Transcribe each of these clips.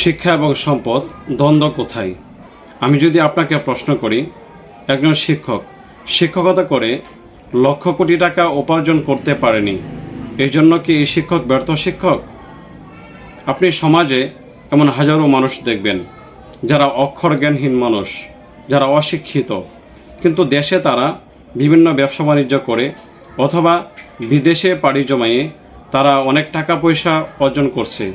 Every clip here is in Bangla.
শিক্ষা এবং সম্পদ, দ্বন্দ্ব কোথায়? আমি যদি আপনাকে প্রশ্ন করি, একজন শিক্ষক শিক্ষকতা করে লক্ষ কোটি টাকা উপার্জন করতে পারেনি, এই জন্য কি এই শিক্ষক ব্যর্থ শিক্ষক? আপনি সমাজে এমন হাজারো মানুষ দেখবেন, যারা অক্ষর জ্ঞানহীন মানুষ, যারা অশিক্ষিত, কিন্তু দেশে তারা বিভিন্ন ব্যবসা বাণিজ্য করে অথবা বিদেশে পাড়ি জমায়ে তারা অনেক টাকা পয়সা অর্জন করছে।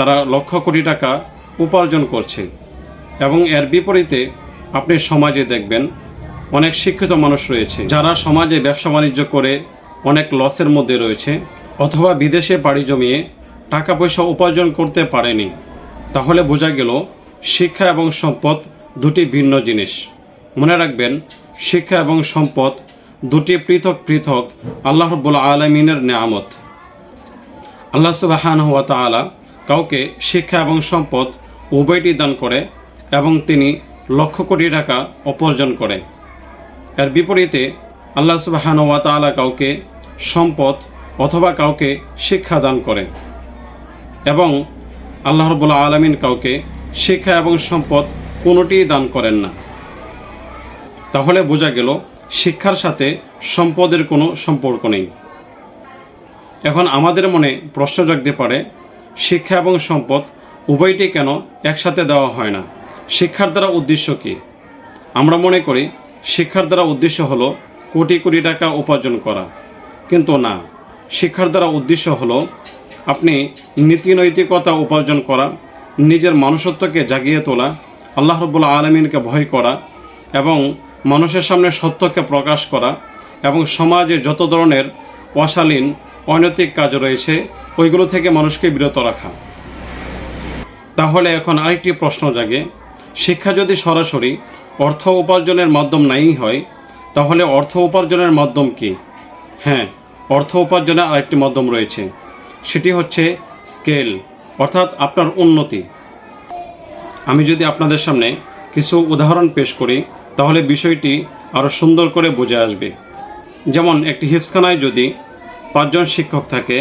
তারা লক্ষ কোটি টাকা উপার্জন করছে এবং এর বিপরীতে আপনি সমাজে দেখবেন অনেক শিক্ষিত মানুষ রয়েছে যারা সমাজে ব্যবসা বাণিজ্য করে অনেক লসের মধ্যে রয়েছে অথবা বিদেশে পাড়ি জমিয়ে টাকা পয়সা উপার্জন করতে পারেনি। তাহলে বোঝা গেল শিক্ষা এবং সম্পদ দুটি ভিন্ন জিনিস। মনে রাখবেন, শিক্ষা এবং সম্পদ দুটি পৃথক পৃথক আল্লাহ রব্বুল আলমিনের নেয়ামত। আল্লাহ সুবাহান হুয়া তালা কাউকে শিক্ষা এবং সম্পদ উভয়টি দান করে এবং তিনি লক্ষ কোটি টাকা উপার্জন করে। এর বিপরীতে আল্লাহ সুবাহান ওয়া তালা কাউকে সম্পদ অথবা কাউকে শিক্ষা দান করে এবং আল্লাহ রবুল্লা আলমিন কাউকে শিক্ষা এবং সম্পদ কোনোটিই দান করেন না। তাহলে বোঝা গেল শিক্ষার সাথে সম্পদের কোনো সম্পর্ক নেই। এখন আমাদের মনে প্রশ্ন জাগতে পারে শিক্ষা এবং সম্পদ উভয়টি কেন একসাথে দেওয়া হয় না? শিক্ষার দ্বারা উদ্দেশ্য কী? আমরা মনে করি, শিক্ষার দ্বারা উদ্দেশ্য হলো কোটি কোটি টাকা উপার্জন করা। কিন্তু না, শিক্ষার দ্বারা উদ্দেশ্য হলো আপনি নীতি নৈতিকতা উপার্জন করা, নিজের মানুষত্বকে জাগিয়ে তোলা, আল্লাহ রব্বুল্লা আলমিনকে ভয় করা এবং মানুষের সামনে সত্যকে প্রকাশ করা এবং সমাজে যত ধরনের অশালীন অনৈতিক কাজ রয়েছে, ওইগুলো থেকে মানুষকে বিরত রাখা। তাহলে এখন আরেকটি প্রশ্ন জাগে, শিক্ষা যদি সরাসরি অর্থ উপার্জনের মাধ্যম নাই হয়, তাহলে অর্থ উপার্জনের মাধ্যম কি? হ্যাঁ অর্থ উপার্জনের আরেকটি মাধ্যম রয়েছে, সেটি হচ্ছে স্কেল, অর্থাৎ আপনার উন্নতি। আমি যদি আপনাদের সামনে কিছু উদাহরণ পেশ করি, তাহলে বিষয়টি আরও সুন্দর করে বুঝে আসবে। যেমন একটি হিফসখানায় যদি পাঁচজন শিক্ষক থাকে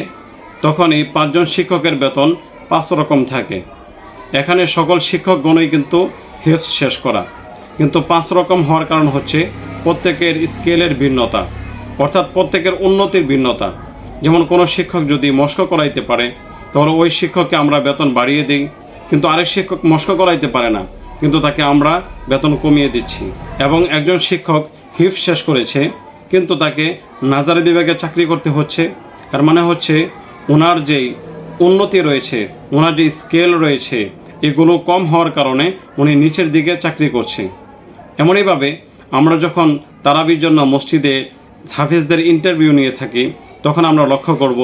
তখন এই পাঁচজন শিক্ষকের বেতন পাঁচ রকম থাকে। এখানে সকল শিক্ষকগণই কিন্তু হিফস শেষ করা। কিন্তু পাঁচ রকম হওয়ার কারণ হচ্ছে প্রত্যেকের স্কেলের ভিন্নতা, অর্থাৎ প্রত্যেকের উন্নতির ভিন্নতা। যেমন কোনো শিক্ষক যদি মস্ক করাইতে পারে, তাহলে ওই শিক্ষককে আমরা বেতন বাড়িয়ে দিই, কিন্তু আরেক শিক্ষক মস্ক করাইতে পারে না, কিন্তু তাকে আমরা বেতন কমিয়ে দিচ্ছি। এবং একজন শিক্ষক হিফ শেষ করেছে কিন্তু তাকে নাজারি বিভাগে চাকরি করতে হচ্ছে। তার মানে হচ্ছে, ওনার যেই উন্নতি রয়েছে, ওনার যে স্কেল রয়েছে, এগুলো কম হওয়ার কারণে উনি নিচের দিকে চাকরি করছে এমনইভাবে আমরা যখন তারাবির জন্য মসজিদে হাফিজদের ইন্টারভিউ নিয়ে থাকি, তখন আমরা লক্ষ্য করব,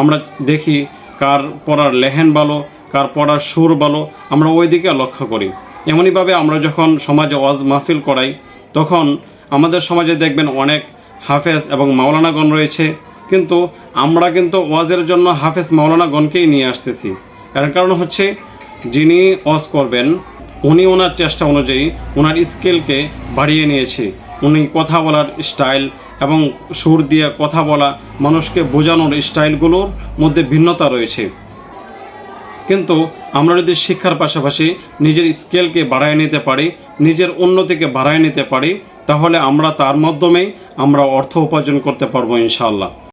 আমরা দেখি কার পড়ার লেহেন ভালো, কার পড়ার সুর ভালো, আমরা ওই দিকে লক্ষ্য করি। এমনইভাবে আমরা যখন সমাজে ওয়াজ মাহফিল করাই, তখন আমাদের সমাজে দেখবেন অনেক হাফেজ এবং মাওলানাগণ রয়েছে, কিন্তু আমরা কিন্তু ওয়াজের জন্য হাফেজ মাওলানাগণকেই নিয়ে আসতেছি। এর কারণ হচ্ছে, যিনি ওয়াজ করবেন, উনি ওনার চেষ্টা অনুযায়ী ওনার স্কিলকে বাড়িয়ে নিয়েছে। উনি কথা বলার স্টাইল এবং সুর দিয়ে কথা বলা, মানুষকে বোঝানোর স্টাইলগুলোর মধ্যে ভিন্নতা রয়েছে। কিন্তু আমরা যদি শিক্ষার পাশাপাশি নিজের স্কেলকে বাড়ায় নিতে পারি, নিজের উন্নতিকে বাড়ায় নিতে পারি তাহলে আমরা তার মাধ্যমে আমরা অর্থ উপার্জন করতে পারব ইনশাআল্লাহ।